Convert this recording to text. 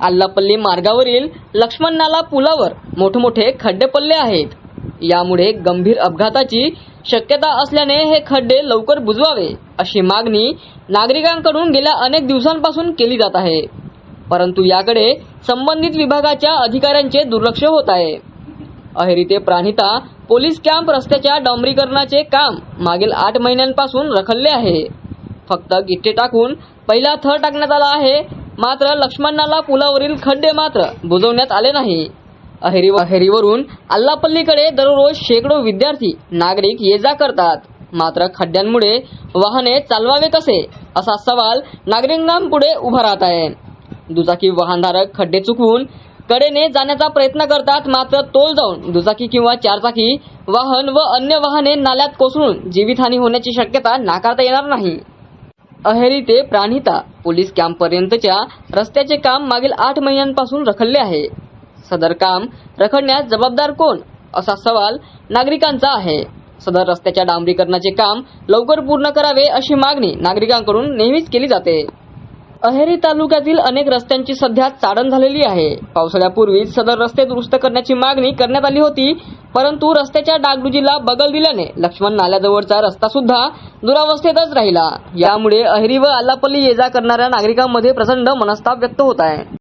आल्लापल्ली मार्गावरील लक्ष्मण नाला पुलावर मोठमोठे खड्डे पडले आहेत. यामुळे गंभीर अपघाताची शक्यता असल्याने हे खड्डे लवकर बुजवावे अशी मागणी नागरिकांकडून गेल्या अनेक दिवसांपासून केली जात आहे. परंतु याकडे संबंधित विभागाच्या अधिकाऱ्यांचे दुर्लक्ष होत आहे. अहेरी ते प्राणिता पोलीस कॅम्प रस्त्याच्या डांबरीकरणाचे काम मागील आठ महिन्यांपासून रखडले आहे. फक्त गिट्टे टाकून पहिला थर टाकण्यात आला आहे मात्र लक्ष्मणाला पुलावरील खड्डे मात्र बुजवण्यात आले नाही. अहेरी अहेरीवरून अल्लापल्लीकडे दररोज शेकडो विद्यार्थी नागरिक ये जा करतात. मात्र खड्ड्यांमुळे वाहने चालवावे कसे असा सवाल नागरिकांपुढे उभा राहत आहे. दुचाकी वाहनधारक खड्डे चुकवून कडेने जाण्याचा प्रयत्न करतात मात्र तोल जाऊन दुचाकी किंवा चारचाकी वाहन व अन्य वाहने नाल्यात कोसळून जीवितहानी होण्याची शक्यता नाकारता येणार नाही. अहेरी ते प्राणिता पोलीस कॅम्पपर्यंतच्या रस्त्याचे काम मागील आठ महिन्यांपासून रखडले आहे. सदर काम रखडण्यास जबाबदार कोण? असा सवाल नागरिकांचा आहे. सदर रस्त्याच्या डांबरीकरणाचे काम लवकर पूर्ण करावे अशी मागणी नागरिकांकडून नेहमीच केली जाते. अहेरी तालुक्यातील अनेक रस्त्यांची सध्या चाडण झालेली आहे. पावसाळ्यापूर्वीच सदर रस्ते दुरुस्त करण्याची मागणी करण्यात आली होती परंतु रस्त्याच्या डागडुजीला बगल दिल्याने लक्ष्मण नाल्याजवळचा रस्ता सुद्धा दुरावस्थेतच राहिला. यामुळे अहेरी व आलापल्ली ये जा करणाऱ्या नागरिकांमध्ये प्रचंड मनस्ताप व्यक्त होत आहे.